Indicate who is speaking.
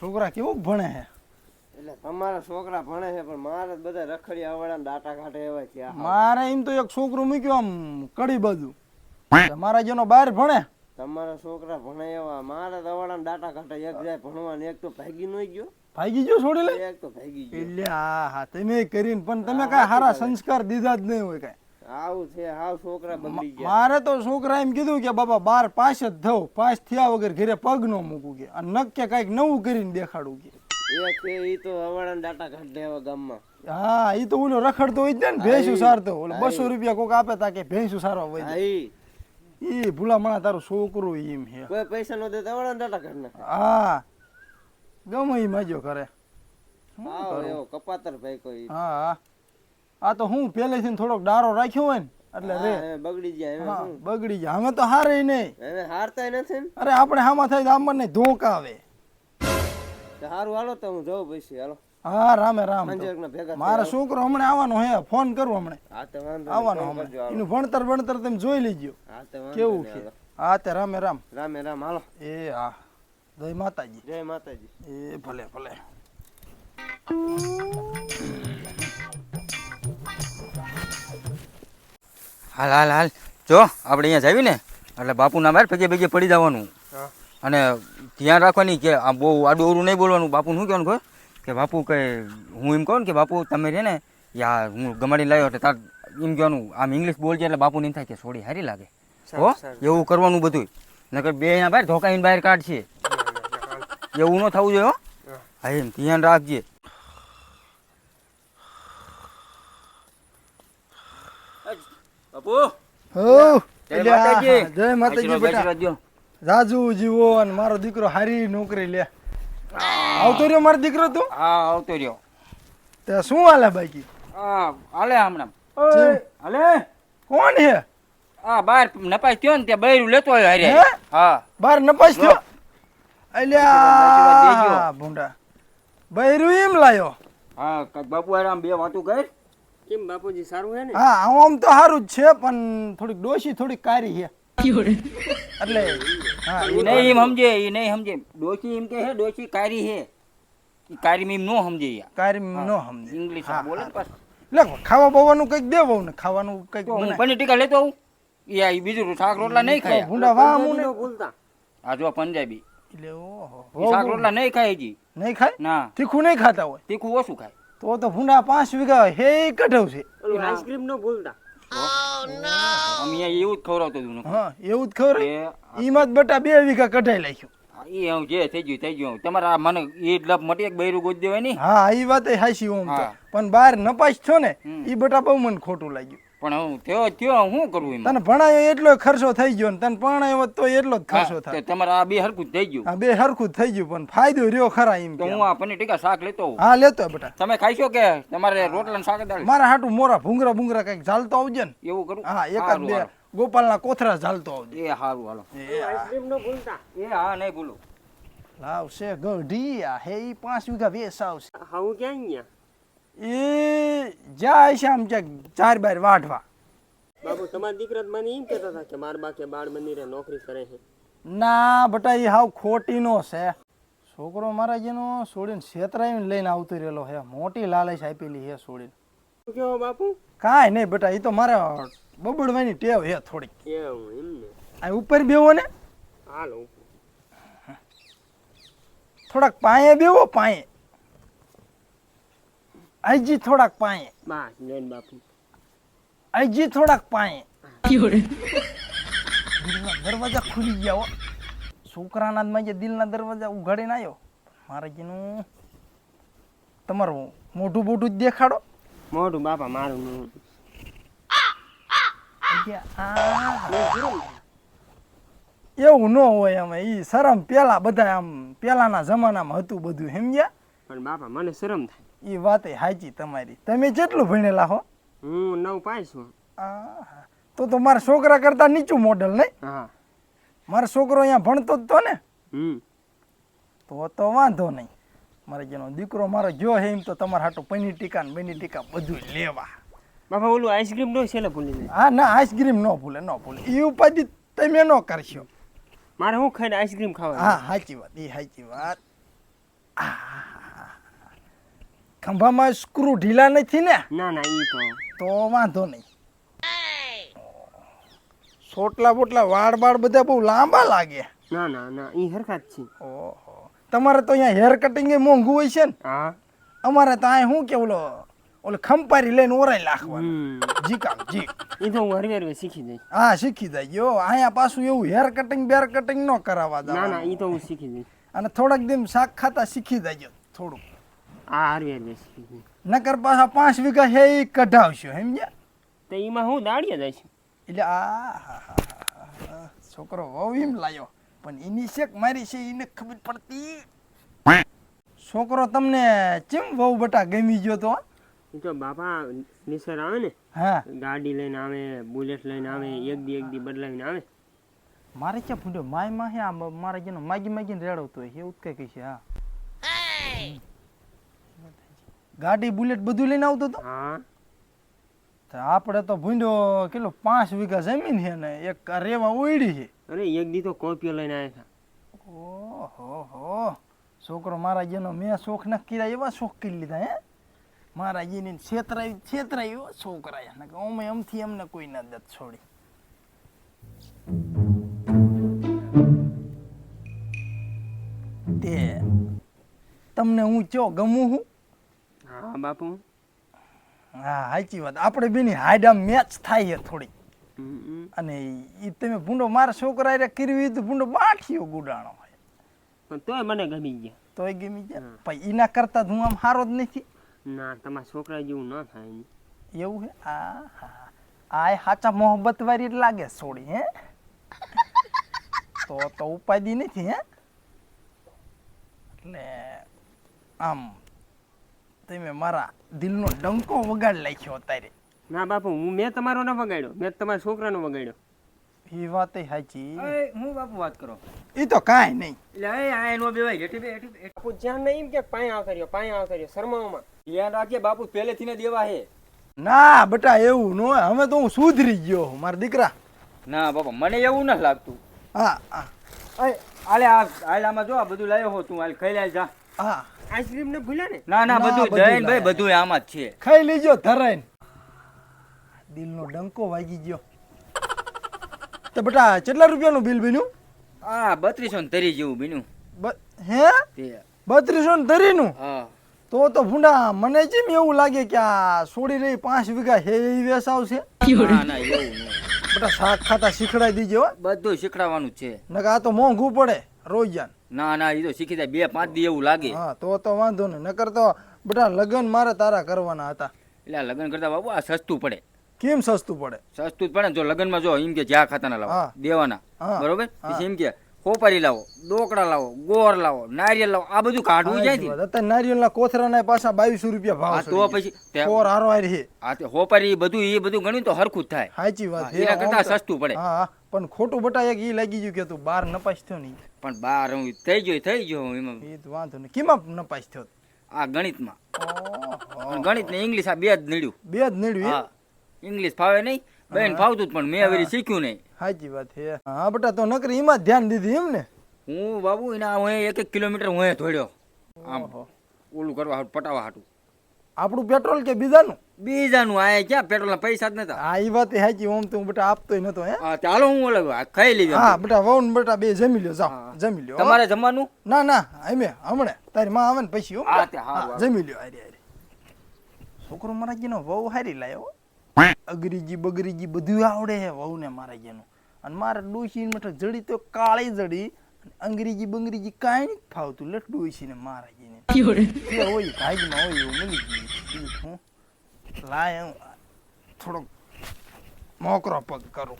Speaker 1: છોકરા કેવું ભણે છે?
Speaker 2: એટલે તમારા છોકરા ભણે છે પણ મારે બધા રખડિયા વાળા દાટા કાઢે એવા છે
Speaker 1: મારે એમ તો એક છોકરું મૂક્યું આમ કડી બાજુ. તમારા જેનો બહાર ભણે.
Speaker 2: તમારા છોકરા ભણે એવા મારે દવાડા દાટા ડાટા કાઢે એક જાય ભણવા ને એક તો ભાગી નો ગયો.
Speaker 1: ભાગી ગયો છોડી લે
Speaker 2: એક તો ભાગી ગયો.
Speaker 1: એટલે હા હા તમે કરીને પણ તમે કાંઈ સારા સંસ્કાર દીધા જ નહીં હોય કાંઈ.
Speaker 2: આવું છે હાવ છોકરા બગડી ગયા.
Speaker 1: મારે તો છોકરા એમ કીધું કે બાબા બાર પાસ જ થવું પાસ થયા વગર ઘરે પગ ન મૂકું કે. અને નક્કે કાંઈક નવું કરીને દેખાડું કે.
Speaker 2: એ કે ઈ તો આવડા ડાટા કાઢ એવા ગામમાં.
Speaker 1: હા એ તો ઓલો રખડતો હોય જ ને ભેંસું સારતો. ઓલો બસો રૂપિયા કોક આપે તા કે ભેંસું સારવા હોય
Speaker 2: ઈ.
Speaker 1: એ ભૂલા મણા તારો છોકરો એમ હે.
Speaker 2: કોઈ પૈસા નો દેતા આવડા ડાટા કાઢ નાખે.
Speaker 1: હા. ગમે એ મજો કરે
Speaker 2: હા એવો કપાતર ભાઈ કોઈ
Speaker 1: હા હા. આ તો હું પહેલેથી થોડોક ડારો રાખ્યો હોય ને એટલે રે.
Speaker 2: બગડી જાય?
Speaker 1: બગડી જાય અમે તો હારે નહીં.
Speaker 2: હવે હારતાય નથી
Speaker 1: અરે આપણે હામાં થાય તો આપણને ધોક આવે.
Speaker 2: હારું હાલો તો હું જાઉં પછી હાલો.
Speaker 1: હા રામે રામ. મારે છોકરો હમણાં આવવાનો હે ફોન કરું હમણાં. આવવાનો હમણાં. એનું ભણતર ભણતર તમે જોઈ લેજો. કેવું છે. હા તે રામે રામ.
Speaker 2: રામે રામ હાલો.
Speaker 1: એ હા. જય માતાજી.
Speaker 2: જય માતાજી.
Speaker 1: એ ભલે ભલે.
Speaker 3: હાલ હાલ હાલ. જો આપણે અહીંયા જાવી ને એટલે બાપુના બહાર ભેગે ભેગે પડી જવાનું. અને ધ્યાન રાખવાની કે આ બહુ આડું અવડું નહીં બોલવાનું. બાપુ શું કહેવાનું ખબર? કે બાપુ કે હું એમ કહું ને કે બાપુ તમે રે ને યા હું ગમાડીને લાવ્યો એટલે તાર એમ કહેવાનું આમ ઇંગ્લિશ બોલજે એટલે બાપુને એમ થાય કે સોડી હારી લાગે. હો? એવું કરવાનું બધું નકર બે અહીંયા બહાર ધોકાઈને બહાર કાઢશે એવું ન થવું જોઈએ હો. હા એમ ધ્યાન રાખજે. બાપુ.
Speaker 1: હો.
Speaker 3: જય માતાજી.
Speaker 1: જય માતાજી બેટા.
Speaker 3: રાજુ દ્યો.
Speaker 1: જીવો અને મારો દીકરો હારી નોકરી લે. આવતો રહ્યો મારો દીકરો તું?
Speaker 3: હા આવતો રહ્યો.
Speaker 1: તે શું હાલે બાકી?
Speaker 3: હા હાલે હમણાં. હાલે?
Speaker 1: કોણ હે?
Speaker 3: હા બાર નપાસ થયો ને ત્યાં બૈરું લેતો આવ્યો હારે.
Speaker 1: હે? બાર નપાસ થયો. અલ્યા ભૂંડા. બૈરું એમ લાયો?
Speaker 3: હા બાપુ આરામ બે વાતું કર.
Speaker 2: કેમ બાપુજી સારું હે ને?
Speaker 1: હા આમ તો સારું જ છે પણ થોડીક ડોશી થોડીક કારી છે. એટલે હા
Speaker 3: એ નહીં એમ સમજે એ નહીં સમજે. ડોશી એમ કે હે ડોશી કારી હે ઈ કારી મીમ એમ નો સમજે યાર
Speaker 1: કારી નો સમજે.
Speaker 3: ઇંગ્લિશ
Speaker 1: હા,
Speaker 3: બોલે પાછું.
Speaker 1: લે ખાવા બાવાનું કંઈક દેવો ને ખાવાનું કંઈક
Speaker 3: હું પનીર ટીકા લેતો આવું? યા એ બીજું શાક રોટલા નહીં ખાય.
Speaker 1: ભૂંડા વાહમું ને
Speaker 2: ભૂલતા
Speaker 3: આ જો પંજાબી.
Speaker 1: એટલે ઓહો
Speaker 3: શાક રોટલા નહીં ખાય જી
Speaker 1: નહીં ખાય?
Speaker 3: ના.
Speaker 1: તીખું નહીં ખાતા હોય?
Speaker 3: તીખું ઓછું ખાય.
Speaker 1: તો તો ભૂંડા પાંચ વીઘા હે કઢવ છે.
Speaker 2: આઈસ્ક્રીમ નો ભૂલતા
Speaker 3: અમે એવું જ ખવડાવતો તું
Speaker 1: હા એવું જ ખબર ઈમાં જ બટા બે વીઘા કઢાઈ લાખ્યું
Speaker 3: એ હું જે થઈ ગયું થઈ ગયું. તમારા આ મને એ લપ મટી એક બૈરું ગોદ દેવાય નહીં
Speaker 1: હા એ વાત હાસી ઓમ પણ બહાર નપાસ છો ને
Speaker 3: એ
Speaker 1: ઈ બટા બહુ મને ખોટું લાગ્યું.
Speaker 3: પણ હું થયો થયો શું કરવું એમાં?
Speaker 1: તને ભણાયો એટલો ખર્ચો થઈ ગયો ને તને ભણાયો હોત તો એટલો જ ખર્ચો થાય.
Speaker 3: તમારે આ બે હરખું જ થઈ ગયું.
Speaker 1: બે હરખું થઈ ગયું પણ ફાયદો રહ્યો ખરા એમ
Speaker 3: તો હું આ પનીર ટીકા શાક લેતો
Speaker 1: હા લેતો બેટા.
Speaker 3: તમે ખાઈશો કે તમારે રોટલા શાક દાળ
Speaker 1: મારા હાટું મોરા ભૂંગરા ભૂંગરા કંઈક ચાલતો આવજે ને.
Speaker 3: એવું કરું?
Speaker 1: હા એકાદ બે. ગોપાલના કોથરા ઝાલતો આવજે.
Speaker 3: એ સારું હાલો.
Speaker 2: આઈસ્ક્રીમ નો ભૂલતા.
Speaker 3: એ હા નહીં ભૂલું.
Speaker 1: લાવશે ગઢીયા. હે ઈ પાંચ વીઘા વેસ આવશે.
Speaker 2: હા હું ક્યાં ગયા
Speaker 1: એ જાય છે આમ કે ચાર બાર વાઢવા.
Speaker 2: બાબુ તમારા દીકરા તો મને એમ કહેતા હતા કે માર બા કે બાળ મંદિરે નોકરી કરે છે.
Speaker 1: ના બટા એ હાવ ખોટીનો છે. છોકરો મારા જેનો છોડીને છેતરાઈને લઈને આવતો રહેલો હે મોટી લાલચ આપેલી હે છોડીને.
Speaker 2: શું કેવો બાપુ?
Speaker 1: કાંઈ નહીં બેટા એ તો મારે બબડવાની ટેવ હે થોડીક.
Speaker 2: એવું એમ ને.
Speaker 1: આ ઉપર બેવો ને.
Speaker 2: હાલો.
Speaker 1: થોડાક પાયે બેવો પાયે. હજી થોડાક પાયે.
Speaker 2: બસ લેન બાપુ.
Speaker 1: હજી થોડાક પાયે. દિલના દરવાજા ખુલી ગયા હો. છોકરાના જ માજે દિલના દરવાજા ઉઘાડીને આવ્યો મારે કીનું તમારું મોઢું બોઢું જ દેખાડો.
Speaker 2: મોઢું બાપા મારું
Speaker 1: એવું ન હોય અમે ઈ શરમ પેલા બધા આમ પેલાના જમાનામાં હતું બધું સમજ્યા?
Speaker 2: પણ બાપા મને શરમ થાય.
Speaker 1: એ વાતે હાચી તમારી. તમે જેટલું ભણેલા હો.
Speaker 2: હું નવ પાંચ છું.
Speaker 1: આહા. તો તો મારા છોકરા કરતા નીચું મોડલ નહીં?
Speaker 2: હા.
Speaker 1: મારો છોકરો અહીંયા ભણતો જ તો ને?
Speaker 2: હમ.
Speaker 1: તો તો વાંધો નહીં. મારે જેનો દીકરો મારો જો હે એમ તો તમારે હાટું પૈની ટીકા ને બની ટીકા બધું લેવા.
Speaker 2: બાપા ઓલું આઈસ્ક્રીમ નો છેલ્લે ભૂલી જાય
Speaker 1: હા ના આઈસ્ક્રીમ ન ભૂલે ન ભૂલે. એ ઉપાધિ તમે ન કરશો.
Speaker 2: મારે હું ખાઈને આઈસ્ક્રીમ ખાવા
Speaker 1: હા સાચી વાત એ સાચી વાત. ખંભામાં સ્ક્રૂ ઢીલા નથી ને?
Speaker 2: ના ના એ તો.
Speaker 1: તો વાંધો નહીં. સોટલા બોટલા વાળ બાળ બધા બહુ લાંબા લાગે.
Speaker 2: ના ના ના એ હરખા જ છે.
Speaker 1: ઓહો. તમારે તો અહીંયા હેર કટિંગ મોંઘું હોય છે ને?
Speaker 2: હા.
Speaker 1: અમારે તો અહીં શું કે ઓલો ઓલો ખંપારી લઈને ઓરાઈ
Speaker 2: લાખવાનું
Speaker 1: જી કામ જી.
Speaker 2: એ તો હું હરવે હરવે શીખી જઈશ
Speaker 1: હા શીખી જાય જો અહીંયા પાછું એવું હેર કટિંગ બેર કટિંગ ન કરાવવા
Speaker 2: ના ના એ તો હું શીખી જઈશ
Speaker 1: અને થોડાક દિન શાક ખાતા શીખી જાય થોડુંક.
Speaker 2: આ હરવે હરવે
Speaker 1: નકર પાછા પાંચ વીઘા છે એ કઢાવશો સમજ્યા?
Speaker 2: તો એમાં હું દાડીએ જઈશ
Speaker 1: એટલે આ. છોકરો વહુ એમ લાયો. પણ એની શેક મારી છે એને ખબર પડતી. છોકરો તમને ચેમ વહુ બટા ગમી ગયો તો?
Speaker 2: જો બાપા નિસર આવે ને
Speaker 1: હા.
Speaker 2: ગાડી લઈને આવે બુલેટ લઈને આવે એક દી એક દી બદલાવીને આવે.
Speaker 1: મારે ક્યાં ભૂંડ્યો માયમાં હે આ મારે જેનો માગી માગીને રેડવતો હોય એવું જ કઈ છે હા. ગાડી બુલેટ બધું લઈને આવતો તો?
Speaker 2: હા.
Speaker 1: તો આપણે તો ભૂંડો કેટલો પાંચ વીઘા જમીન છે ને એક રેવા ઓયડી છે.
Speaker 2: અરે એક દી તો કોપીઓ લઈને આવ્યા હતા.
Speaker 1: ઓહો હો. છોકરો મારા જેનો મેં શોખ ન કર્યા એવા શોખ કરી લીધા હે? મારા જેની છેતરાય છેતરાય એવા છોકરા ને અમે એમથી એમને કોઈ ના દત છોડી. તે તમને હું ચો ગમું હું?
Speaker 2: હા બાપુ.
Speaker 1: હા સાચી વાત. આપણે બેની હાઈડ આમ મેચ થાય છે થોડી. અને એ તમે ભૂંડો મારા છોકરા એ કરવી તો ભૂંડો બાઠીઓ ગુડાણો
Speaker 2: પણ તોય મને ગમી ગયા.
Speaker 1: તોય ગમી
Speaker 2: ગયા.
Speaker 1: પણ એના કરતા હું આમ સારો જ નથી.
Speaker 2: ના તમારા છોકરા જેવું ન થાય
Speaker 1: એવું હે? આ હા. આ સાચા મોહબ્બત વાળી લાગે છોડી હે? તો તો ઉપાધિ નથી હે? એટલે આમ તમે મારા દિલનો ડંકો વગાડ નાખ્યો અત્યારે.
Speaker 2: ના બાપુ હું મેં તમારો ન વગાડ્યો મેં તમારા છોકરાનો વગાડ્યો.
Speaker 1: એ વાત સાચી.
Speaker 3: હું બાપુ વાત કરો?
Speaker 1: એ તો કાંઈ નહીં.
Speaker 3: એટલે આ એનો બેવાય હેઠી બે હેઠી
Speaker 2: બાપુ જ્યાં નહીં એમ કે પાય આવતા કર્યો પાય આવતા કર્યો શરમાઓમાં.
Speaker 3: ધ્યાન રાખજે બાપુ પહેલેથી ને દેવા હે.
Speaker 1: ના બેટા એવું ન હોય. હવે તો હું સુધરી ગયો મારા દીકરા.
Speaker 3: ના બાપા મને એવું ન લાગતું.
Speaker 1: હા હા.
Speaker 3: આલે આ આલે આમાં જો આ બધું લાવ્યો હો તું હાલ ખાઈ લે જા.
Speaker 1: હા.
Speaker 2: આઈસ્ક્રીમ ને ભૂલ્યા ને?
Speaker 3: ના ના બધું જૈન ભાઈ બધું આમાં જ છે.
Speaker 1: ખાઈ લીજો ધરાઈને. દિલનો ડંકો વાગી ગયો. તો બેટા કેટલા રૂપિયાનું બિલ બન્યું?
Speaker 3: આ બત્રીસો ને તરી જેવું બીનું
Speaker 1: હે? બત્રીસો ને તરીનું?
Speaker 3: હા.
Speaker 1: તો તો ભૂંડા મને જેમ એવું લાગે કે આ છોડી રહી પાંચ વીઘા હે એ વેસાવશે
Speaker 3: ના ના એવું
Speaker 1: બેટા શાક ખાતા શીખડાઈ દીજો હો.
Speaker 3: બધું શીખડાવવાનું છે.
Speaker 1: નકા આ તો મોંઘું પડે રોજાન
Speaker 3: ના ના એ તો શીખી જાય. બે પાંચ દી એવું લાગે.
Speaker 1: હા તો તો વાંધો નહીં. નકર તો બધા લગ્ન મારે તારા કરવાના હતા.
Speaker 3: એટલે લગન કરતા બાબુ આ સસ્તું પડે.
Speaker 1: કેમ સસ્તું પડે?
Speaker 3: સસ્તું જ પડે ને જો લગ્નમાં જો એમ કે જ્યાં ખાતાના લાવો. દેવાના. બરોબર? એમ કે ખોપારી લાવો ડોકડા લાવો ગોળ લાવો નારિયેલ લાવો આ બધું કાઢવું જાય
Speaker 1: છે નારિયેલ ના નારિયેળના કોથરાના પાછા બાવીસો રૂપિયા ભાવ
Speaker 3: તો પછી
Speaker 1: કોર હારો હારી છે.
Speaker 3: આ તે હોપરી બધું એ બધું ગણ્યું તો હરખું જ થાય.
Speaker 1: સાચી વાત
Speaker 3: એના કરતા સસ્તું પડે.
Speaker 1: હા હા. પણ ખોટું બટા એક ઈ લાગી ગયું કે તું બાર નપાસ થયો નહીં.
Speaker 3: પણ બાર હું થઈ ગયો થઈ ગયો એમાં.
Speaker 1: એ તો વાંધો નહીં. કેમાં નપાસ થયો?
Speaker 3: આ ગણિતમાં. ગણિત ને ઇંગ્લિશ આ બે જ નડ્યું.
Speaker 1: બે જ નીડ્યું
Speaker 3: ઇંગ્લિશ ફાવે નહીં બેન ફાવતું જ પણ મેં હવે શીખ્યું નહીં.
Speaker 1: સાચી વાત છે. હા બટા તો નકરી એમાં જ ધ્યાન દીધી એમ ને
Speaker 3: હું બાબુ એના હું એક એક કિલોમીટર હું ધોડ્યો આમ. ઓલું કરવા પટાવા હાટું.
Speaker 1: આપણું પેટ્રોલ કે બીજાનું?
Speaker 3: બીજાનું આ ક્યાં પેટ્રોલના પૈસા જ નતા?
Speaker 1: હા એ વાત હાચી ઓમ તો હું બટા આપતો નતો હે.
Speaker 3: હા ચાલો હું ઓલગ ખાઈ લીધો
Speaker 1: હા બટા વહુ ને બટા બે જમી લ્યો જાઓ જમી લ્યો.
Speaker 3: તમારે જમવાનું?
Speaker 1: ના ના અમે હમણે. તારી માં આવે ને પછી. જમી લ્યો હારી હારી. છોકરો મારા જેનો વહુ હારી લાયો અગરીજી બગરીજી બધું આવડે હે વહુને મારા જેનું. અને મારે ડોસી મઠક જડી તો કાળી જડી અને અંગ્રેજી બંગ્રેજી કાંઈ નહીં ફાવતું. લટ ડોસીને મારા જેને. હોય ભાગમાં હોય એવું મળી ગયું. હું લાય થોડોક મોકરો પગ કરું.